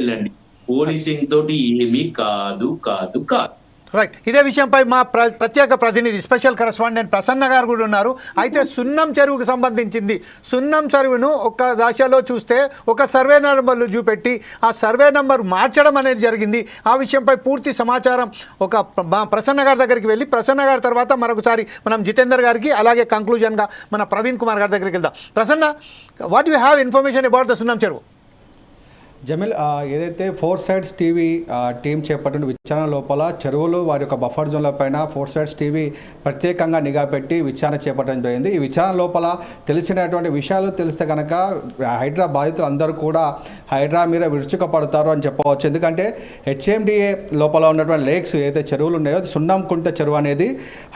వెళ్ళండి. పోలీసింగ్ తోటి ఏమీ కాదు కాదు కాదు. రైట్ ఇదే విషయంపై మా ప్ర ప్రత్యేక ప్రతినిధి స్పెషల్ కరస్పాండెంట్ ప్రసన్న గారు కూడా ఉన్నారు. అయితే సున్నం చెరువుకు సంబంధించింది. సున్నం చెరువును ఒక దశలో చూస్తే ఒక సర్వే నెంబర్లు చూపెట్టి ఆ సర్వే నెంబర్ మార్చడం అనేది జరిగింది. ఆ విషయంపై పూర్తి సమాచారం ఒక మా ప్రసన్న గారి దగ్గరికి వెళ్ళి ప్రసన్న గారి తర్వాత మరొకసారి మనం జితేందర్ గారికి అలాగే కంక్లూజన్గా మన ప్రవీణ్ కుమార్ గారి దగ్గరికి వెళ్దాం. Prasanna what you have information about the Sunnam Cheruvu? Jameel ఏదైతే ఫోర్ సైడ్స్ టీవీ టీం చేపట్టిన విచారణ లోపల చెరువులు వారి యొక్క బఫర్ జోన్ల పైన ఫోర్ సైడ్స్ టీవీ ప్రత్యేకంగా నిఘా పెట్టి విచారణ చేపట్టడం జరిగింది. ఈ విచారణ లోపల తెలిసినటువంటి విషయాలు తెలిస్తే కనుక హైడ్రా బాధితులు అందరూ కూడా హైడ్రా మీద విరుచుకపడతారు అని చెప్పవచ్చు. ఎందుకంటే హెచ్ఎండిఏ లోపల ఉన్నటువంటి లేక్స్ ఏదైతే చెరువులు ఉన్నాయో సున్నం కుంట చెరువు అనేది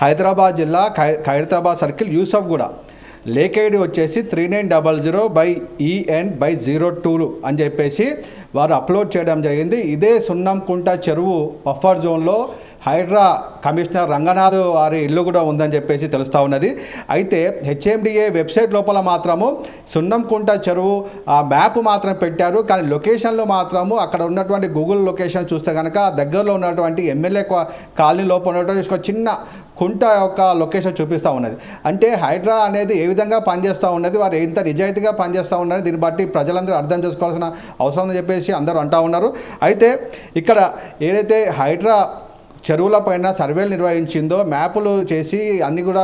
హైదరాబాద్ జిల్లా ఖై ఖైరతాబాద్ సర్కిల్ యూసఫ్ కూడా లేక్ ఐడి వచ్చేసి three nine double zero by EN by zero tool అని చెప్పేసి వారు అప్లోడ్ చేయడం జరిగింది. ఇదే సున్నంకుంట చెరువు బఫర్ జోన్లో హైడ్రా కమిషనర్ రంగనాథ్ వారి ఇల్లు కూడా ఉందని చెప్పేసి తెలుస్తూ ఉన్నది. అయితే హెచ్ఎండిఏ వెబ్సైట్ లోపల మాత్రము సున్నంకుంట చెరువు ఆ మ్యాప్ మాత్రం పెట్టారు. కానీ లొకేషన్లో మాత్రము అక్కడ ఉన్నటువంటి గూగుల్ లొకేషన్ చూస్తే కనుక దగ్గరలో ఉన్నటువంటి ఎమ్మెల్యే కాలనీ లోపల ఉన్నటువంటి ఒక చిన్న కుంట యొక్క లొకేషన్ చూపిస్తూ ఉన్నది. అంటే హైడ్రా అనేది ఏ విధంగా పనిచేస్తూ ఉన్నది వారు ఎంత నిజాయితీగా పనిచేస్తూ ఉన్నది దీన్ని బట్టి ప్రజలందరూ అర్థం చేసుకోవాల్సిన అవసరం అని చెప్పేసి అందరూ అంటూ ఉన్నారు. అయితే ఇక్కడ ఏదైతే హైడ్రా చెరువుల పైన సర్వేలు నిర్వహించిందో మ్యాపులు చేసి అన్ని కూడా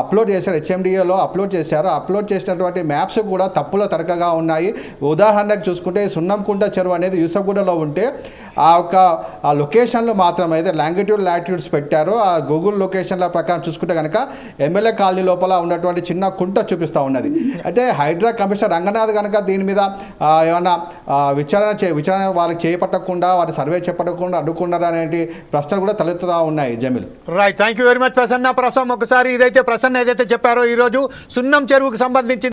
అప్లోడ్ చేశారు. హెచ్ఎండిఏలో అప్లోడ్ చేశారు. అప్లోడ్ చేసినటువంటి మ్యాప్స్ కూడా తప్పుల తరకగా ఉన్నాయి. ఉదాహరణకు చూసుకుంటే సున్నంకుంట చెరువు అనేది యూసఫ్గూడలో ఉంటే ఆ యొక్క ఆ లొకేషన్లో మాత్రం అయితే లాంగిట్యూడ్ లాటిట్యూడ్స్ పెట్టారు. ఆ గూగుల్ లొకేషన్ల ప్రకారం చూసుకుంటే కనుక ఎమ్మెల్యే కాలనీ లోపల ఉన్నటువంటి చిన్న కుంట చూపిస్తూ ఉన్నది. అయితే హైడ్రా కమిషనర్ రంగనాథ్ కనుక దీని మీద ఏమైనా ఏమన్నా విచారణ చే విచారణ వారికి చేపట్టకుండా వారి సర్వే చేపట్టకుండా అడ్డుకున్నారా అనేటి ప్రశ్నలు కూడా తలెత్తుతా ఉన్నాయి Jameel. Right thank you very much Prasanna. ప్రసం ఒకసారి ఇదైతే ప్రసన్న ఏదైతే చెప్పారో ఈరోజు సున్నం చెరువుకు సంబంధించి